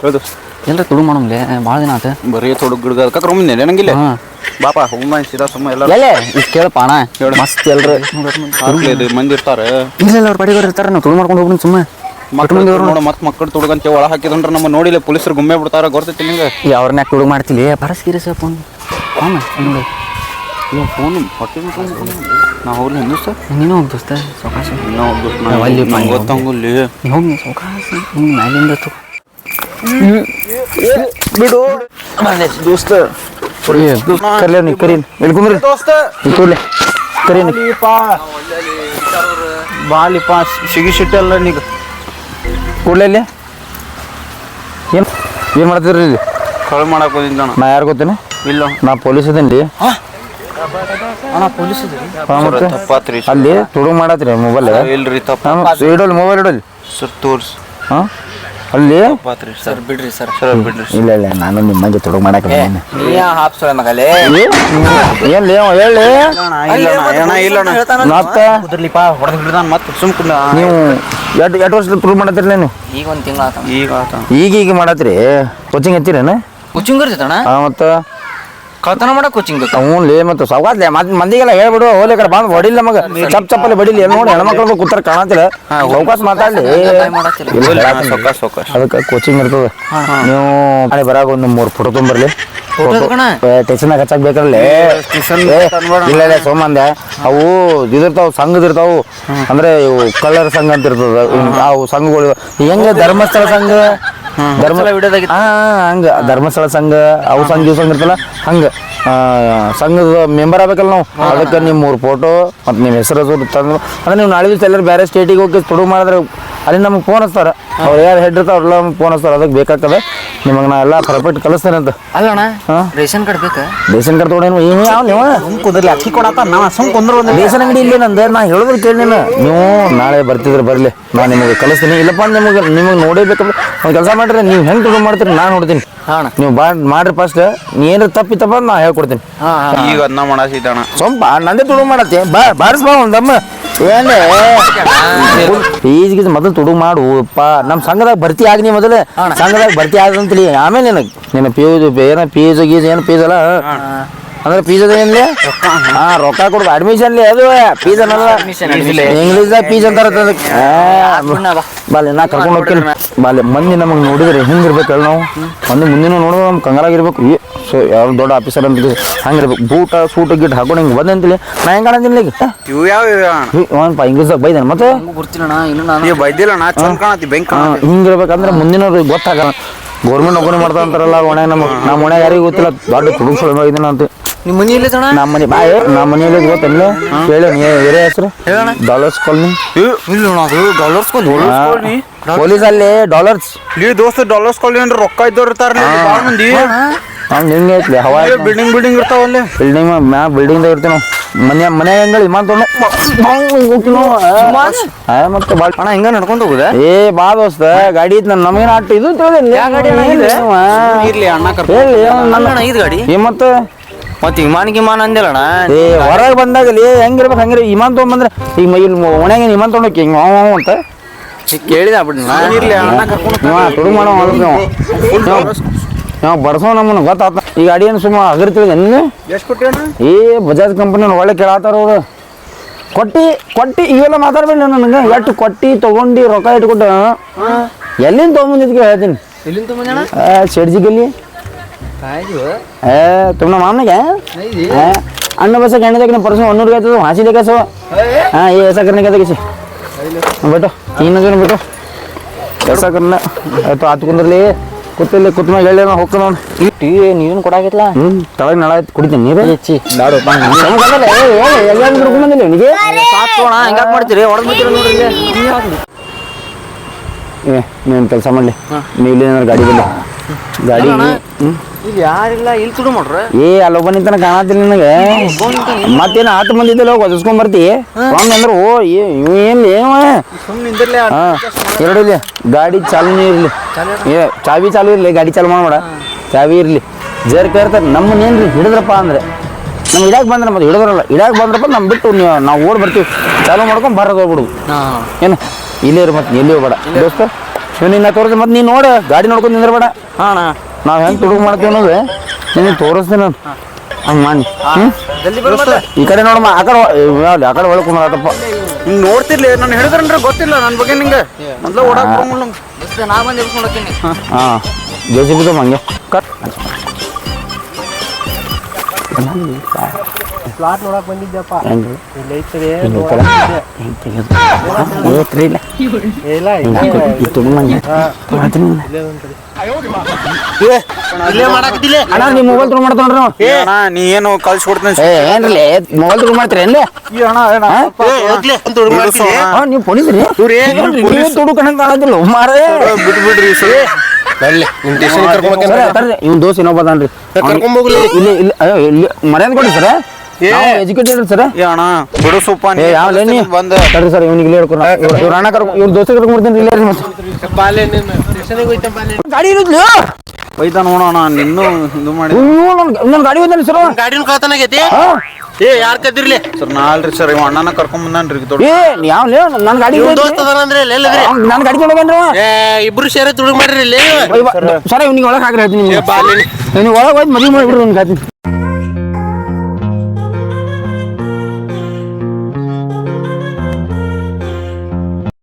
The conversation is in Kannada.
ಹೌದು ಎಲ್ರ ತುಡು ಮಾಡಮ್ಲೆ ಭಾಳ ದಿನ ಆತ. ಬರೀ ತೊಡಗ್ ಗಿಡಗ ಅದಕ್ಕೆ ರೊಮ್ಮಿಂದೆ ನಂಗಿಲ್ಲ. ಹಾ. ಬಾಪ ಹೋಮ ಸಿರಾ ಸುಮ್ಮ ಎಲ್ಲ ಎಲ್ಲೇ? ಇಷ್ಟು ಕೇಳಪ್ಪ ಅಣ್ಣ. ಮಸ್ತ್ ಎಲ್ರು. ಹಾಕ್ಲಿ ಇದು ಮಂದಿ ಇರ್ತಾರ. ಇಲ್ಲ ಇಲ್ಲ ಅವ್ರ ಪಡಿಗೋರು ಇರ್ತಾರ ನಾವು ತುಡು ಮಾಡ್ಕೊಂಡು ಹೋಗ್ಬಿಡು ಸುಮ್ಮ ಮಕ್ಕಳು ನೋಡ ಮತ್ ಮಕ್ಕಳು ತೊಡಗಂತ ಒಳ ಹಾಕಿದಂದ್ರ ನಮ್ಮ ನೋಡಿಲ್ಲ ಪೊಲೀಸರು ಗುಮ್ಮೆ ಬಿಡ್ತಾರ ಗೊತ್ತೈತಿ ನಿಂಗೆ? ಈ ಅವ್ರನ್ನ ತುಡು ಮಾಡ್ತಿಲಿ ಪರಸ್ಕಿರಿ ಸರ್ ಫೋನ್. ಹಾಂ ನೋಡಿ ಫೋನ್ ಹೊಟ್ಟೆ ನಾ ಹೋಗ್ಲಿ ಹಿಂದೂಸ್ತ ನೀನು ಹೋಗಿ ದೋಸ್ತ ಸೌಕಾಶ ನಾವು ಅಲ್ಲಿ ನಂಗೆ ಗೊತ್ತಂಗುಲ್ಲಿ ನೀ ಹೋಗಿ ಸೌಕಾಶ ಹಿಂಗೆ ಮ್ಯಾಲಿಂದ ತು ಬಿಡು. ದೋಸ್ತ. ಕರ್ಲಿ ನೀ ಕರೀನ್. ಕುಂದ್ರಿ. ದೋಸ್ತ. ಕೂಡ್ಲೆ ಕರೀನ್. ಬಾಲಿಪ್ಪ ಸಿಗಿ ಸಿಟ್ಟಲ್ಲ ನೀಗ. ಕೂಡ್ಲೆ ಏನು ಏನು ಮಾಡ್ತಿದ್ರಿ ಇಲ್ಲಿ? ಕಳು ಮಾಡಕ್ ಬಂದಿದ್ದಣ ನಾ ಯಾರು ಗೊತ್ತೇನೆ? ಇಲ್ಲ. ನಾ ಪೊಲೀಸ್ ಮತ್ತೆ? ತಪ್ಪಾತ್ರಿ ಅಲ್ಲಿ ತುಡು ಮಾಡತ್ರಿ ಮೊಬೈಲ್ ಇಲ್ರಿ ತಪ್ಪ ಇಡೋಲ್ ಮೊಬೈಲ್ ಇಡೋಲ್. ಸರ್ ತೋರ್ಸ್. ಹಾಂ? ಅಲ್ಲಿ? ಸರ್. ಬಿಡ್ರಿ ಸರ್. ಸರ್ ಬಿಡ್ರಿ ಇಲ್ಲ ಇಲ್ಲ ನಾನು ನಿಮ್ಮ ಮಂದಿ ತುಡು ಮಾಡಕ ಬಂದೇನೆ. ನೀ ಹಾಪ್ಸೋಳ ಮಗಲೇ? ಏನ್ ಲೇ ಅವ ಹೇಳಿ? ಅಣ್ಣ ಇಲ್ಲ ಅಣ್ಣ. ಮತ್ತೆ? ಕುದ್ರಲಿಪ್ಪ ಹೊಡೆದು ಹಿಡ್ದಾನ ಮತ್ತೆ ಸುಮ್ ಕುಂದ. ನೀವು ಎಷ್ಟು ಎಷ್ಟು ವರ್ಷದ ಪ್ರೂವ್ ಮಾಡತ್ತೀರಿ ನೀವು ಈಗ ಒಂದ್ ತಿಂಗಳ ಆತ ಈಗ ಆತ. ಈಗ ಈಗ ಮಾಡತ್ರಿ ಕೋಚಿಂಗ್ ಹತ್ತಿರೇನು? ಕೋಚಿಂಗ್ ಇರ್ತೈತಣ್ಣ. ಹಾಂ ಮತ್ತೆ? ಕಳ್ತನ ಮಾಡಕ್ ಕೋಚಿಂಗ್ ಬೇಕು ಹ್ಞೂ ಲೇ ಮತ್ತೆ ಮತ್ತೆ ಮಂದಿಗೆಲ್ಲ ಹೇಳ್ಬಿಡು ಹೋಲಿ ಕಡೆ ಬಂದು ಹೊಡಿಲಿ ನಮಗೆ. ಚಪ್ ಚಪ್ಪಲ್ಲಿ ಬಡಿಲಿ ಏನ್ ನೋಡಿ ಹೆಣ್ಮಕ್ಳು ಕೂತಾರ ಕಾಣತಿಲ್ಲ. ಸೌಕಾಸ್ ಮಾತಾಡ್ಲಿ. ಅದಕ್ಕೆ ಕೋಚಿಂಗ್ ಇರ್ತದೆ. ನೀವು ನಾಳೆ ಬರಾಗ ಒಂದು ಮೂರು ಫೋಟೋ ಕಣ? ಟೆನ್ಷನ್ ಹಚ್ಚಕ್ ಬೇಕಲ್ಲ. ಇಲ್ಲ ಇಲ್ಲ ಸೋಮಂದೆ. ಅವು ಇದಿರ್ತಾವ ಸಂಘದಿರ್ತಾವು ಅಂದ್ರೆ ಇವು ಕಳ್ಳರ ಸಂಘ ಅಂತ ಇರ್ತದ. ಅವು ಸಂಘಗಳು. ಹೆಂಗ ಧರ್ಮಸ್ಥಳ ಸಂಘ? ಧರ್ಮ ವಿಡಿಯೋದಾಗ ಹಂಗ. ಧರ್ಮಸ್ಥಳ ಸಂಘ ಅವು ಸಂಘ ಇವು ಸಂಘ ಇರ್ತಲ್ಲ ಹಂಗ. ಸಂಘದ ಮೆಂಬರ್ ಆಗ್ಬೇಕಲ್ಲ ನಾವು. ಅದಕ್ಕೆ ನಿಮ್ಮ ಮೂರು ಫೋಟೋ ಮತ್ತು ನಿಮ್ಮ ಹೆಸರು ತಂದ್ರು ಅಂದ್ರೆ ನೀವು ನಾಳೆ ದಿವಸ ಎಲ್ಲರೂ ಬೇರೆ ಸ್ಟೇಟಿಗೆ ಹೋಗಿ ತುಡುಗು ಮಾಡಿದ್ರೆ ಅಲ್ಲಿ ನಮ್ಗೆ ಫೋನ್ ಹಚ್ತಾರ. ಅವ್ರು ಯಾರು ಹೆಡ್ ನಮ್ಗೆ ಫೋನ್ ಹಚ್ತಾರ. ಅದಕ್ಕೆ ಬೇಕಾಗ್ತದೆ. ನಿಮಗೆ ನಾ ಎಲ್ಲ ಪರ್ಫೆಕ್ಟ್ ಕಲಿಸ್ತೇನೆ ಅಂತ. ಅಲ್ಲಣ್ಣ? ರೇಷನ್ ಕಾರ್ಡ್ ಬೇಕಾ? ರೇಷನ್ ಕಾರ್ಡ್ ತೊಗೊಂಡೇನು ಏನು ಯಾವ ನೀವು? ಕುದ್ರಲಿ ಅಕ್ಕಿ ಕೊಡತ್ತ ನಾ ಸುಮ್ ಕುಂದ್ರ ರೇಷನ್ ಅಂಗಡಿ ಇಲ್ಲಿ ನಂದು ನಾ ಹೇಳಿದ್ರು ಕೇಳಿ ನೀನು. ನೀವು ನಾಳೆ ಬರ್ತಿದ್ರೆ ಬರಲಿ ನಾನು ನಿಮಗೆ ಕಲಿಸ್ತೀನಿ. ಇಲ್ಲಪ್ಪ ನಿಮಗೆ ನಿಮಗೆ ನೋಡೇಬೇಕಂದ್ರೆ ಒಂದು ಕೆಲಸ ಮಾಡ್ರಿ ನೀವು ಹೆಂಗೆ ತೊಗೊಂಡ್ ಮಾಡ್ತೀರಿ ನಾನು ನೋಡ್ತೀನಿ. ಹಾ ನೀವು ಬಾ ಮಾಡ್ರಿ ಫಸ್ಟ್ ನೀ ಏನಾರು ತಪ್ಪಿತ್ತಪ್ಪ ನಾ ಹೇಳ್ಕೊಡ್ತೀನಿ. ಈಗ ಅದನ್ನ ಮಾಡಸಿದ್ದಣ ಸ್ವಲ್ಪ ನಂದೇ ತುಡು ಮಾಡತ್ತೆ. ಬಾ ಬಾರಿಸ್ಬಾ ಒಂದಮ್ಮ ಏನೇ? ಗೀಸ್ ಮೊದಲು ತುಡು ಮಾಡು ಅಪ್ಪ. ನಮ್ಮ ಸಂಘದಾಗ ಭರ್ತಿ ಆಗಿ ನೀ ಮೊದಲು ಸಂಘದಾಗ ಭರ್ತಿ ಆಗಂತಲಿ ಆಮೇಲೆ ನಿನಗೆ ನಿನ್ನ ಪೀಸ್ ಏನ ಪೀಸ್ ಗೀಸ್ ಏನು ಪೀಸ್ ಅಲ್ಲ? ಅಂದ್ರೆ ಫೀಸ್ ಅದ ಏನ್ಲಿ? ಹಾ. ರೊಕ್ಕ ಕೊಡುದು ಅಡ್ಮಿಷನ್ ಅದು ಅನ್ನಲ್ಲ. Admission, admission. ಇಂಗ್ಲೀಷ್ದಾಗ ಪೀಸ್ ಅಂತಾರ. ಬಾಲೆ ನಾ ಕರ್ಕೊಂಡು ಹೋಗ್ತೀನಿ. ಬಾಲೆ ಮಂದಿ ನಮಗೆ ನೋಡಿದ್ರೆ ಹಿಂಗಿರ್ಬೇಕು ಹೇಳಿ ನಾವು ಮಂದಿ ಮುಂದಿನ ನೋಡಿದ್ರೆ ನಮ್ಗೆ ಕಂಗಾರಾಗಿರ್ಬೇಕು ಏ ಸೊ ಯಾರು ದೊಡ್ಡ ಆಫೀಸರ್ ಅಂತ ಹಂಗಿರ್ಬೇಕು. ಬೂಟ ಸೂಟ್ ಗಿಟ್ ಹಾಕೊಂಡು ಹಿಂಗೆ ಬಂದಂತಲಿ ನಾ ಹೆಂಗೆ ಕಾಣಂತೀನಿ ಈಗ ಇವು ಯಾವ ಒಂದ್ ಇಂಗ್ಲೀಷ್ದಾಗ ಬೈದಾನ ಮತ್ತೆ? ಬೈದಿಲ್ಲ ನಾ ಚಂದ ಕಾಣತಿ ಬೆಂಕ್ ಹಾ, ಹಿಂಗಿರ್ಬೇಕಂದ್ರೆ ಮುಂದಿನ ಗೊತ್ತಾಗಲ್ಲ. ಗೌರ್ಮೆಂಟ್ ನೌಕರಿ ಮಾಡ್ತಾ ಅಂತಾರಲ್ಲ ಒಣ ನಮ್ಮ ನಮ್ಮ ಒಣೆ ಯಾರಿಗೂ ಗೊತ್ತಿಲ್ಲ. ದೊಡ್ಡ ಇದನ್ನ ಅಂತ ನಿಮ್ಮ ಮನಿ ಎಲ್ಲಿದಣ್ಣ ನಮ್ಮ ಮನೆ ಬಾಯ್ ನಮ್ಮ ಮನೆಯಲ್ಲಿ ಗೊತ್ತಲ್ಲ ಹೇಳು ನೀ ಏರಿಯಾ ಹೆಸರು? ಹೇಳಣ್ಣ. ಡಾಲರ್ಸ್ ಕಾಲನಿ ಇಲ್ಲ ಅದು ಡಾಲರ್ಸ್ ಪೊಲೀಸ್ ಅಲ್ಲಿ ಡಾಲರ್ಸ್. ಇಲ್ಲಿ ದೋಸ್ತ ಡಾಲರ್ಸ್ ಕಾಲನಿ ಅಂದ್ರೆ ರೊಕ್ಕ ಇದ್ದವ್ರು ಇರ್ತಾರಲ್ಲ ಭಾಳ ಮಂದಿ. ಹಂಗೆ ಹಿಂಗೆ ಐತ್ಲಿ ಹವಾ ಬಿಲ್ಡಿಂಗ್ ಬಿಲ್ಡಿಂಗ್ ಇರ್ತಾವಲ್ಲಿ ಬಿಲ್ಡಿಂಗ್ ಮ್ಯಾ ಬಿಲ್ಡಿಂಗ್ ಇರ್ತೀವಿ ನಾವು ಮನೆ ಮನೆ ಹೆಂಗ ವಿಮಾನ ತೊಗೊಂಡು ಮತ್ತೆ ಭಾಳ ಅಣ್ಣ ಹಿಂಗ ನಡ್ಕೊಂಡು ಹೋಗುದ? ಏ ಬಾ ದೋಸ್ತ ಗಾಡಿ ಇತ್ತು ನನ್ ನಮಗೇನು ಆಟ ಇದು ತಿಳಿದಿಲ್ಲ ಗಾಡಿ ಅಣ್ಣ ಇದೆ? ಇರ್ಲಿ ಅಣ್ಣ ಕರ್ಕ ಹೇಳಿ ನನ್ನ ಅಣ್ಣ ಇದು ಗಾಡಿ? ಏ ಮತ್ತೆ? ಮತ್ತೆ ವಿಮಾನ ಗಿಮಾನ ಅಂದಿಲ್ಲಣ್ಣ? ಏ ಹೊರಗೆ ಬಂದಾಗ ಲೇ ಹೆಂಗಿರ್ಬೇಕು. ಹಂಗಿರ ವಿಮಾನ ತೊಗೊಂಬಂದ್ರೆ ಈಗ ಮೈ ಒಣಗೆ ವಿಮಾನ ತೊಗೊಂಡೋಗಿ ಹಿಂಗೆ ಅವ ಅಂತ? ಕೇಳಿದ ಬಿಡ್ಣ ಇರ್ಲಿ ಅಣ್ಣ ಕರ್ಕೊಂಡು ಇವ ತುಡು ಮಾಡೋ ನಾವು. ಬಡ್ಸೋ ನಮ್ಮನ್ನ ಗೊತ್ತಾತ. ಈಗ ಗಾಡಿ ಏನು ಸುಮ್ಮ ಅಗರ್ ತಿಳಿದ ನಿನ್ನೆ ಎಷ್ಟು ಕೊಟ್ಟಿ ಏ ಬಜಾಜ್ ಕಂಪನಿ ಒಳ್ಳೆ ಕೇಳತ್ತಾರ ಅವರು. ಕೊಟ್ಟಿ ಕೊಟ್ಟಿ ಇವೆಲ್ಲ ಮಾತಾಡ್ಬೇಡಿ ನನಗೆ. ಎಷ್ಟು ಕೊಟ್ಟಿ ತೊಗೊಂಡು ರೊಕ್ಕ ಇಟ್ಕೊಟ್ಟು ಎಲ್ಲಿಂದ ತೊಗೊಂಬಂದಿದ್ಕೆ ಹೇಳ್ತೀನಿ. ಎಲ್ಲಿಂದ ಬಂದಣ್ಣ ಆ, ಶೆಡ್ಜಿ ಗಲ್ಲಿ ಏ ತುಂಬ ಮಾಮನಿಗೆ? ಅಣ್ಣ ಬಸ ಗಂಡದಾಗ ಪರ್ಸು ಒನ್ನೂರು ಆಯ್ತದ ಹಾಸಿ ದೇಕಾಸು ಹಾಂ ಈ ಎಸ ಕರ್ನಾಗ ತೆಗಿಸಿ ಬಿಟ್ಟು ಇನ್ನೊಂದು ಬಿಟ್ಟು. ಕೆಲಸ ಕರ್ನ. ಆಯ್ತು ಆತು ಕುಂದ್ರಲಿ. ಕೂತಲ್ಲಿ ಕೂತ್ ಮ್ಯಾಗ ಹೇಳಿ ಹೋಗ್ತ ನಾನು ಈ ಟೀ ನೀರಿನ ಕೊಡಾಗಿಲ್ಲ ಹ್ಞೂ ತಳಗ ನಳ ಆಯ್ತು ಕುಡಿತೀನಿ ನೀರು. ಹೆಚ್ಚಿ ನಾಡು ಬಂದಿಲ್ಲ ನಿನಗೆ ಸಾಕೋಣ ಹೆಂಗಾಕ್ ಮಾಡ್ತೀರಿ? ಏ ನೀನು ಕೆಲಸ ಮಾಡಲಿ. ನೀವು ಇಲ್ಲಿ ಏನಾರು ಗಾಡಿ ಬಲ್ಲಿ ಗಾಡಿ ಹ್ಞೂ ಇಲ್ಲಿ ಯಾರಿಲ್ಲ ಇಲ್ಲಿ ತುಡು ಮಾಡ್ರ? ಏ ಅಲ್ಲೊಬ್ಬ ತನಕ ಕಾಣತಿಲ್ಲ ನಿನಗೆ. ಮತ್ತೇನು ಆಟ ಬಂದಿದ್ದಲ್ಲ ಒದಸ್ಕೊಂಡ್ ಬರ್ತಿ? ಸ್ವಾಮಿ ಅಂದ್ರೆ ಓ ಇವ ಏನ್ ಏವ ಸುಮ್ಮನೆ ಎರಡು ಇಲ್ಲಿ ಗಾಡಿ ಚಾಲೂನೇ ಇರ್ಲಿ. ಏ ಚಾವಿ ಚಾಲು ಇರ್ಲಿ ಗಾಡಿ ಚಾಲು ಮಾಡಬೇಡ ಚಾವಿ ಇರ್ಲಿ. ಜರ್ ಕರ್ತಾರೆ ನಮ್ಮನ್ನೇನ್ರಿ ಹಿಡಿದ್ರಪ್ಪ ಅಂದ್ರೆ? ನಮ್ ಇಡಾಕ್ ಬಂದ್ರೆ ಮತ್ತೆ ಹಿಡಿದ್ರಲ್ಲ? ಇಡಾಕ್ ಬಂದ್ರಪ್ಪ ನಮ್ ಬಿಟ್ಟು ನೀವು ನಾವು ಓಡ್ ಬರ್ತೀವಿ. ಚಾಲು ಮಾಡ್ಕೊಂಡ್ ಬರೋದು ಹೋಗ್ಬಿಡುದು ಏನು ಇಲ್ಲೇ ಇರು ಮತ್ತೆ ಎಲ್ಲಿ ಹೋಗ್ಬೇಡ. ದೋಸ್ತ ಇವ್ನಿಗೆ ನಿನ್ನ ತೋರಿಸ್ ಮತ್ತೆ ನೀನು ನೋಡು ಗಾಡಿ ನೋಡ್ಕೊಂಡು ನಿಂದ್ರಬೇಡ. ಹಾ ನಾವು ಹೆಂಗೆ ತುಡುಗು ಮಾಡ್ತೀವಿ ಅನ್ನೋದು ನಿನಗೆ ತೋರಿಸ್ತೀನಿ ನಾನು. ಹಂಗೆ ಮಾಡಿ. ಈ ಕಡೆ ನೋಡಮ್ಮ ಆ ಕಡೆ ಆ ಕಡೆ ಒಳಗೆ ಮಾಡಪ್ಪ ಹಿಂಗ್ ನೋಡ್ತಿರ್ಲಿ ನಾನು ಹೇಳಿದ್ರನ್ರಿ ಗೊತ್ತಿಲ್ಲ ನನ್ನ ಬಗ್ಗೆ ನಿಂಗೆ. ಮೊದ್ಲು ಓಡಾಕ್ ನಾ ಬಂದು ಎಬ್ಸ್ಕೊಂಡ್ ಹೋಗ್ತೀನಿ. ಹಾಂ ಜೆ ಸಿ ಬಿದ್ದು ಹಂಗೆ. ಕಟ್. ಪ್ಲಾಟ್ ನೋಡಕ್ ಬಂದಿದ್ದೆಪ್ಪ ಇಲ್ಲ ಇಲ್ಲ ಈ ಅಣ್ಣ ನೀ ಮೊಬೈಲ್ ಏ ಅಣ್ಣ ನೀ ಏನು ಕಳ್ಸಿ ಏ ಏನ್ರಿ ಮೊಬೈಲ್ ಮಾಡ್ತೀರಿ ಬಿಡಿಸು ಅಣ್ಣ. ಹಾಂ? ನೀವು ಪೊಲೀಸ್ ರೀ? ಇವ್ರು ಏನ್ ಏನ್ರಿ ಪೊಲೀಸ್? ನೀವು ತುಡು ಕಣಕ್ ಕಾಣದಿಲ್ಲ ಮಾರೇ ಬಿಟ್ಟು ಬಿಡ್ರಿ ಸರ್. ಇವ್ನ ದೋಸ್ತ್ ಇನ್ನೊಬ್ಬ ಅದಾನ್ರಿ. ಕರ್ಕೊಂಬೋಗ್ಲಿ. ಇಲ್ಲಿ ಇಲ್ಲಿ ಅಯ್ಯೋ ಇಲ್ಲಿ ಮರ್ಯಾದೆ ಕೊಡಿ ಸರ್. ಎಜುಕೇಟೆಡ್ ಸರ್ ಏ ಅಣ್ಣ ನೀ ಏ ಯಾವ ನೀ ಬಂದ. ಸರಿ ಸರ್ ಇವನಿಗೆ ಇಲ್ಲಿ ಹೇಳ್ಕೊಡ ಇವ್ರ ಅಣ್ಣ ಕರ್ಕೊ ಇವ್ರ ದೋಸ್ತ ಕರ್ಕೊಂಡ್ ಬರ್ತೀನಿ ಇಲ್ಲೇ ಮತ್ತೆ ಗಾಡಿ ಇರುದ್ಲು ನೋಡೋಣ ನಿನ್ನೂ ಇದು ಮಾಡಿ. ನನ್ನ ಗಾಡಿ ಹೋಯ್ತಾನೆ ಸರ್ ಗಾಡಿನ ಕಳ್ತನಾಗೈತಿ ಏ ಯಾರ್ ಕದ್ದಿರ್ಲಿ? ಸರ್ ನಾಲ್ರಿ ಸರ್ ಇವ ಅಣ್ಣನ ಕರ್ಕೊಂಡ್ ಬಂದಾನ್ರಿ ದೊಡ್ಡ ಏ ಯಾವ ಲೇ ನನ್ನ ಗಾಡಿ ದೋಸ್ತ ಅದಾನಂದ್ರೆ ಎಲ್ಲದ್ರಿ? ನನ್ನ ಗಾಡಿ ತೊಗೊಂಡ್ರಿ ಏ ಇಬ್ರು ಸೇರಿ ತುಡುಗ್ ಮಾಡ್ರಿ ಇಲ್ಲಿ. ಸರ್ ಇವನಿಗೆ ಒಳಗೆ ಹಾಕ್ರಿ ಹೇಳ್ತೀನಿ ನಿಮ್ಗೆ. ನೀವು ಒಳಗೆ ಹೋಗಿ ಮದುವೆ ಮಾಡಿಬಿಡ್ರಿ ನನ್ನ ಗಾಡಿ